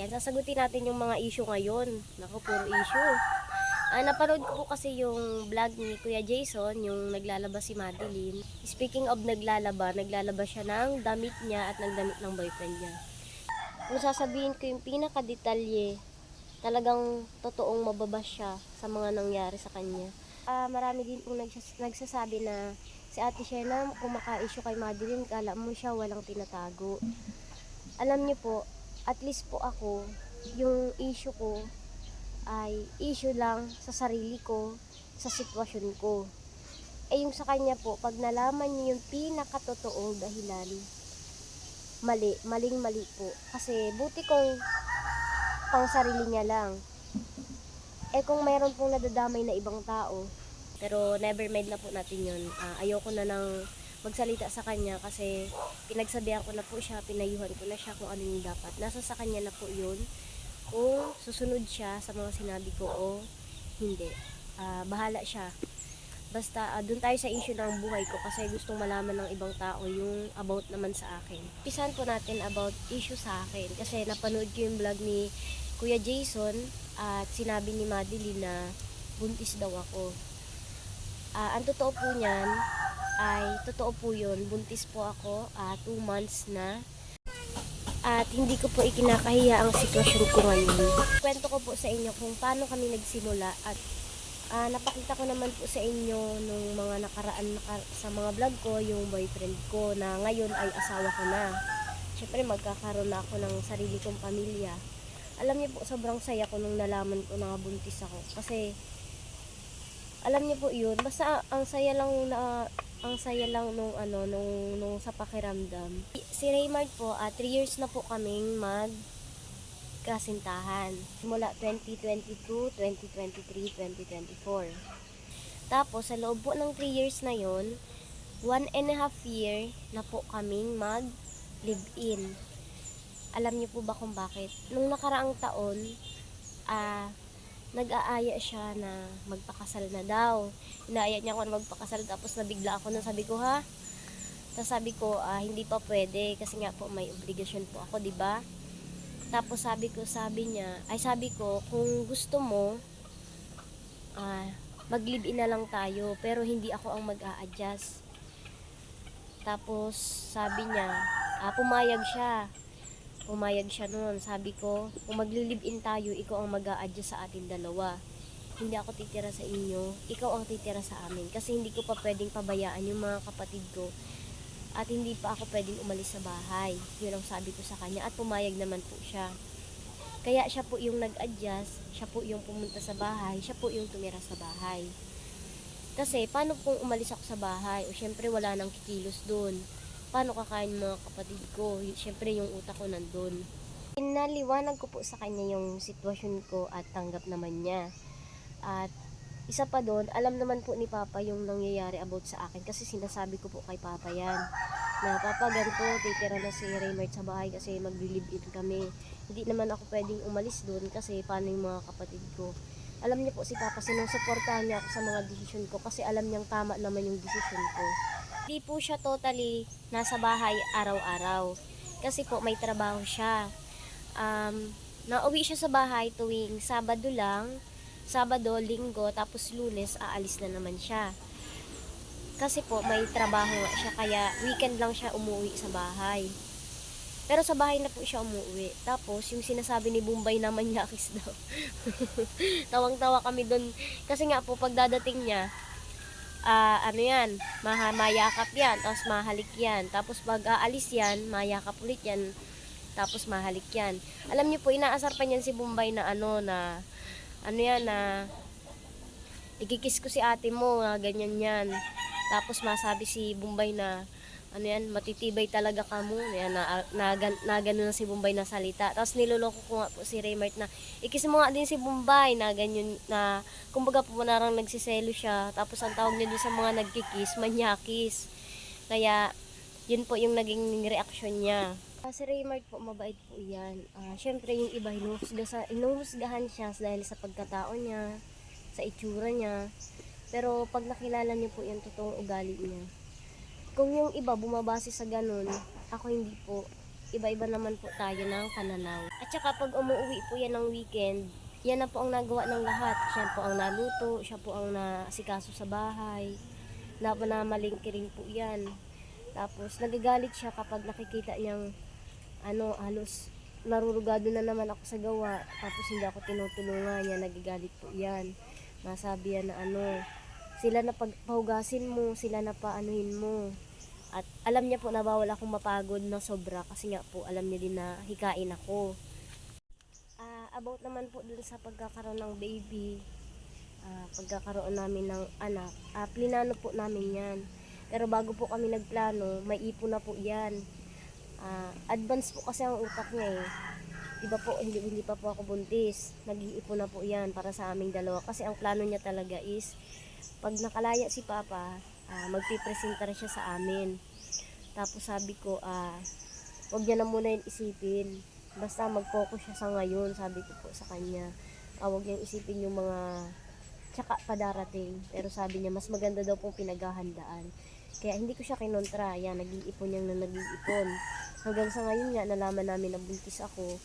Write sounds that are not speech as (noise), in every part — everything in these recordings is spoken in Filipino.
Ayan, sasagutin natin yung mga issue ngayon. Naku, puro issue. Ah, napanood ko po kasi yung vlog ni Kuya Jason, yung naglalaba si Madeline. Speaking of naglalaba, naglalaba siya ng damit niya at ng damit ng boyfriend niya. Kung sasabihin ko yung pinakadetalye, talagang totoong mababas siya sa mga nangyari sa kanya. Ah, marami din po nagsas- nagsasabi na si Ate Shena, kung maka-issue kay Madeline, kala mo siya walang tinatago. Alam niyo po, at least po ako, yung issue ko ay issue lang sa sarili ko, sa sitwasyon ko. Eh yung sa kanya po, pag nalaman niyo yung pinakatotoong dahilan, mali, maling mali po. Kasi buti kong pang sarili niya lang. Eh kung mayroon pong nadadamay na ibang tao, pero never mind na po natin yun. Ah, ayoko na nang magsalita sa kanya kasi pinagsabihan ko na po siya, pinayuhan ko na siya kung ano yung dapat. Nasa sa kanya na po yun kung susunod siya sa mga sinabi ko o hindi. Ah, bahala siya. Basta ah, doon tayo sa issue ng buhay ko kasi gustong malaman ng ibang tao yung about naman sa akin. Pisan po natin about issue sa akin kasi napanood ko yung vlog ni Kuya Jason at sinabi ni Madeline na buntis daw ako. Ah, ang totoo po niyan ay totoo po yun. Buntis po ako, 2 months na. At hindi ko po ikinakahiya ang sitwasyon ko ngayon. Kwento ko po sa inyo kung paano kami nagsimula at ah, napakita ko naman po sa inyo nung mga nakaraan naka- sa mga vlog ko, yung boyfriend ko na ngayon ay asawa ko na. Siyempre magkakaroon na ako ng sarili kong pamilya. Alam niyo po, sobrang saya ko nung nalaman ko na buntis ako. Kasi alam niyo po yun, basta ang saya lang na ang saya lang nung ano nung nung sa pakiramdam. Si Raymart po, 3 years na po kaming mag kasintahan. Mula 2022, 2023, 2024. Tapos sa loob po ng 3 years na yon, one and a half year na po kaming mag live-in. Alam niyo po ba kung bakit? Nung nakaraang taon, ah nag-aaya siya na magpakasal na daw. Inaaya niya ako na magpakasal tapos nabigla ako na sabi ko ha. Tapos sabi ko ah, hindi pa pwede kasi nga po may obligasyon po ako, 'di ba? Tapos sabi ko, sabi niya, ay sabi ko, kung gusto mo, ah, mag-live-in na lang tayo, pero hindi ako ang mag-a-adjust. Tapos sabi niya, ah, pumayag siya. Pumayag siya noon. Sabi ko, kung magli-live-in tayo, ikaw ang mag adjust sa atin dalawa. Hindi ako titira sa inyo, ikaw ang titira sa amin. Kasi hindi ko pa pwedeng pabayaan yung mga kapatid ko. At hindi pa ako pwedeng umalis sa bahay. Yun ang sabi ko sa kanya. At pumayag naman po siya. Kaya siya po yung nag-adjust, siya po yung pumunta sa bahay, siya po yung tumira sa bahay. Kasi, paano kung umalis ako sa bahay? O syempre, wala nang kikilos doon. Paano kakain mga kapatid ko? Syempre, yung utak ko nandun. Pinaliwanag ko po sa kanya yung sitwasyon ko at tanggap naman niya. At isa pa doon, alam naman po ni Papa yung nangyayari about sa akin kasi sinasabi ko po kay Papa yan. Na Papa, ganito, titira na si Raymart sa bahay kasi mag-live-in kami. Hindi naman ako pwedeng umalis doon kasi paano yung mga kapatid ko. Alam niya po si Papa, sinusuportahan niya ako sa mga desisyon ko kasi alam niyang tama naman yung desisyon ko. Hindi po siya totally nasa bahay araw-araw. Kasi po may trabaho siya. Um, nauwi siya sa bahay tuwing Sabado lang, Sabado, Linggo, tapos Lunes aalis na naman siya. Kasi po may trabaho siya kaya weekend lang siya umuwi sa bahay. Pero sa bahay na po siya umuwi. Tapos yung sinasabi ni Bombay naman yakis (laughs) daw. Tawang-tawa kami doon kasi nga po pagdadating niya ah ano yan, maha, mayakap yan, tapos mahalik yan. Tapos pag aalis yan, mayakap ulit yan, tapos mahalik yan. Alam niyo po, inaasar pa niyan si Bombay na ano, na, ano yan, na, ikikis ko si ate mo, nga ganyan yan. Tapos masabi si Bombay na, ano yan, matitibay talaga ka mo. Yan, na, na, na, ganun na si Bombay na salita. Tapos niloloko ko nga po si Raymart na, ikis mo nga din si Bombay na ganyan, na, kumbaga po narang nagsiselo siya. Tapos ang tawag niya sa mga nagkikis, manyakis. Kaya, yun po yung naging reaksyon niya. Ah, si Raymart po, mabait po yan. Ah, Siyempre, yung iba, hinuhusga sa, hinuhusgahan siya dahil sa pagkatao niya, sa itsura niya. Pero pag nakilala niyo po yung totoong ugali niya, kung yung iba bumabase sa ganun, ako hindi po. iba-iba naman po tayo ng pananaw. At saka pag umuwi po yan ng weekend, yan na po ang nagawa ng lahat. Siya po ang naluto, siya po ang nasikaso sa bahay. Na namalingki rin po yan. Tapos nagagalit siya kapag nakikita niyang ano, halos narurugado na naman ako sa gawa. Tapos hindi ako tinutulungan niya, nagagalit po yan. Masabi yan na ano, sila na pagpahugasin mo, sila na paanuhin mo. At alam niya po na bawal akong mapagod na sobra kasi nga po alam niya din na hikain ako. Ah, about naman po dun sa pagkakaroon ng baby, ah, pagkakaroon namin ng anak, ah, plinano po namin yan. Pero bago po kami nagplano, may ipon na po yan. Ah, advance po kasi ang utak niya eh. Iba po, hindi, hindi pa po ako buntis. Nag-iipon na po yan para sa aming dalawa. Kasi ang plano niya talaga is, pag nakalaya si Papa, ah, magpipresenta siya sa amin. Tapos sabi ko, ah, wag niya na muna yung isipin. Basta mag-focus siya sa ngayon, sabi ko po sa kanya. Ah, wag niyang isipin yung mga tsaka padarating. Pero sabi niya, mas maganda daw pong pinaghahandaan. Kaya hindi ko siya kinontra. Yan, nag-iipon niyang na nag-iipon. Hanggang sa ngayon nga, nalaman namin na buntis ako.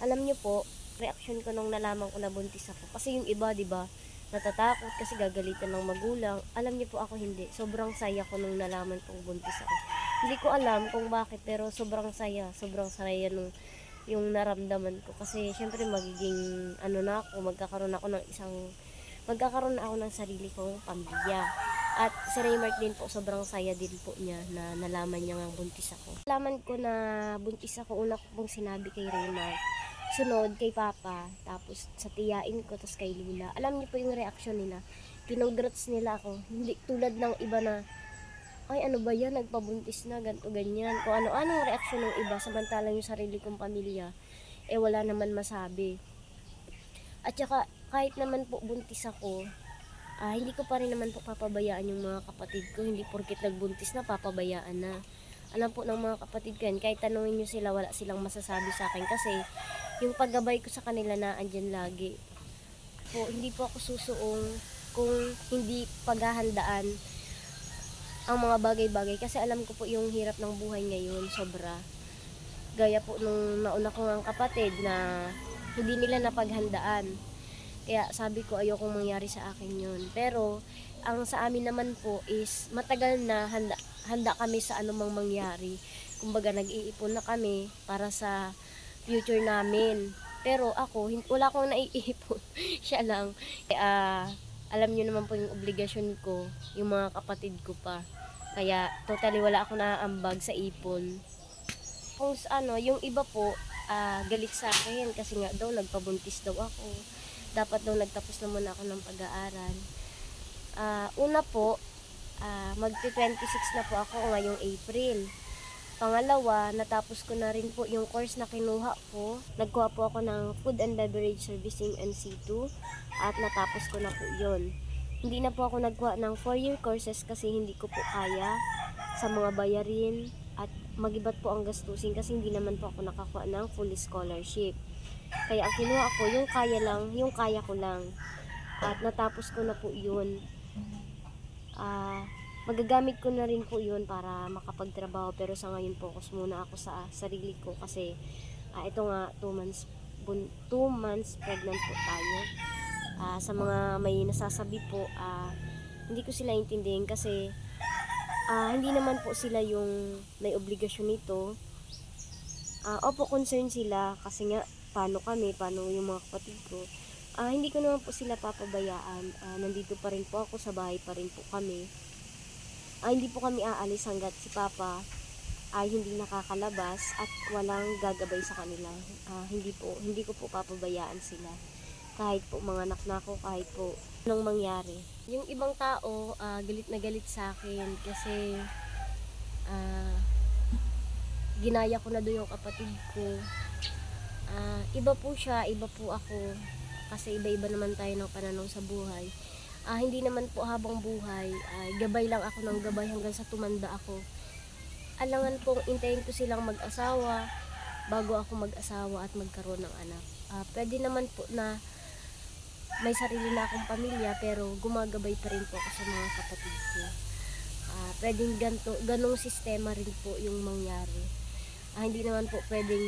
Alam niyo po, reaction ko nung nalaman ko na buntis ako. Kasi yung iba, di ba, natatakot kasi gagalitan ng magulang. Alam niyo po ako hindi. Sobrang saya ko nung nalaman kong buntis ako. Hindi ko alam kung bakit, pero sobrang saya. Sobrang saya nung yung naramdaman ko. Kasi syempre magiging, ano na ako, magkakaroon ako ng isang, magkakaroon na ako ng sarili kong pamilya. At si Raymark din po, sobrang saya din po niya na nalaman niya nga buntis ako. Nalaman ko na buntis ako, una ko pong sinabi kay Raymark. Sunod kay Papa, tapos sa tiyain ko, tapos kay Lula. Alam niyo po yung reaction nila. Kinongrats nila ako. Hindi tulad ng iba na, ay ano ba yan, nagpabuntis na, ganto ganyan. Kung ano-anong reaksyon ng iba, samantalang yung sarili kong pamilya, eh wala naman masabi. At saka, kahit naman po buntis ako, ah, hindi ko pa rin naman po papabayaan yung mga kapatid ko. Hindi porkit nagbuntis na, papabayaan na. Alam po ng mga kapatid ko yan, kahit tanungin nyo sila, wala silang masasabi sa akin kasi yung paggabay ko sa kanila na andyan lagi. Po, hindi po ako susuong kung hindi paghahandaan ang mga bagay-bagay. Kasi alam ko po yung hirap ng buhay ngayon sobra. Gaya po nung nauna ko ng kapatid na hindi nila napaghandaan. Kaya sabi ko ayokong mangyari sa akin yun. Pero ang sa amin naman po is matagal na handa, handa kami sa anumang mangyari. Kumbaga nag-iipon na kami para sa future namin pero ako wala akong naiipon (laughs) siya lang kaya alam niyo naman po yung obligasyon ko yung mga kapatid ko pa kaya totally wala ako naaambag sa ipon. Kung ano, yung iba po, ah, galit sa akin kasi nga daw nagpabuntis daw ako. Dapat daw nagtapos na muna ako ng pag-aaral. Ah, una po, ah, magti-26 na po ako ngayong April. Pangalawa, natapos ko na rin po yung course na kinuha ko. Nagkuha po ako ng Food and Beverage Servicing NC2 at natapos ko na po yun. Hindi na po ako nagkuha ng 4-year courses kasi hindi ko po kaya sa mga bayarin at magibat po ang gastusin kasi hindi naman po ako nakakuha ng full scholarship. Kaya ang kinuha ko, yung kaya lang, yung kaya ko lang. At natapos ko na po yun. Ah, magagamit ko na rin po yun para makapagtrabaho pero sa ngayon focus muna ako sa sarili ko kasi ah, ito nga 2 months 2 months pregnant po tayo Ah, sa mga may nasasabi po, ah, hindi ko sila intindihin kasi ah, hindi naman po sila yung may obligasyon nito. Ah, opo, concern sila kasi nga paano kami, paano yung mga kapatid ko. Ah, hindi ko naman po sila papabayaan. Ah, nandito pa rin po ako, sa bahay pa rin po kami. Ah, hindi po kami aalis hanggat si Papa ay hindi nakakalabas at walang gagabay sa kanila. Ah, hindi po, hindi ko po papabayaan sila kahit po mga anak na ako, kahit po anong mangyari. Yung ibang tao, ah, galit na galit sa akin kasi ah, ginaya ko na doon yung kapatid ko. Ah, iba po siya, iba po ako. Kasi iba-iba naman tayo ng pananaw sa buhay. Ah, hindi naman po habang buhay, ay gabay lang ako ng gabay hanggang sa tumanda ako. Alangan pong intayin ko silang mag-asawa bago ako mag-asawa at magkaroon ng anak. Ah, pwede naman po na may sarili na akong pamilya pero gumagabay pa rin po ako sa mga kapatid ko. Ah, pwedeng ganto, ganong sistema rin po yung mangyari. Ah, hindi naman po pwedeng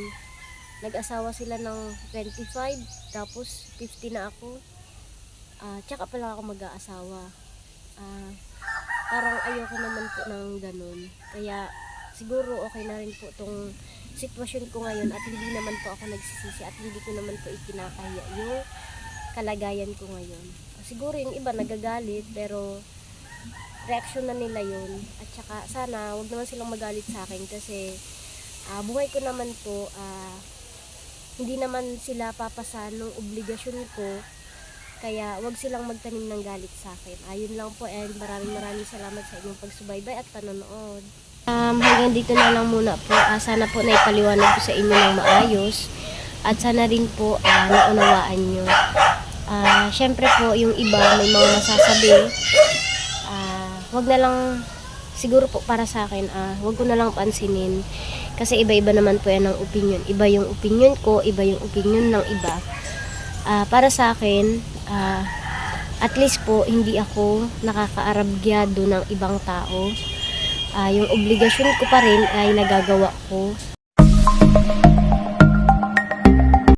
nag-asawa sila ng 25 tapos 50 na ako. Ah, tsaka pala ako mag-aasawa. Ah, parang ayoko naman po ng ganun. Kaya siguro okay na rin po tong sitwasyon ko ngayon at hindi naman po ako nagsisisi at hindi ko naman po ikinakahiya yung kalagayan ko ngayon. Siguro yung iba nagagalit pero reaksyon na nila yun. At saka sana wag naman silang magalit sa akin kasi ah, buhay ko naman po ah, hindi naman sila papasan ng obligasyon ko kaya wag silang magtanim ng galit sa akin. Ayun lang po and maraming maraming salamat sa inyong pagsubaybay at panonood. Um, hanggang dito na lang muna po. Ah, sana po naipaliwanag ko sa inyo ng maayos. At sana rin po ah, naunawaan nyo. Ah, Siyempre po, yung iba may mga masasabi. Ah, wag na lang, siguro po para sa akin, ah, wag ko na lang pansinin. Kasi iba-iba naman po yan ang opinion. Iba yung opinion ko, iba yung opinion ng iba. Ah, para sa akin, ah, at least po, hindi ako nakakaarabyado ng ibang tao. Ah, yung obligasyon ko pa rin ay nagagawa ko.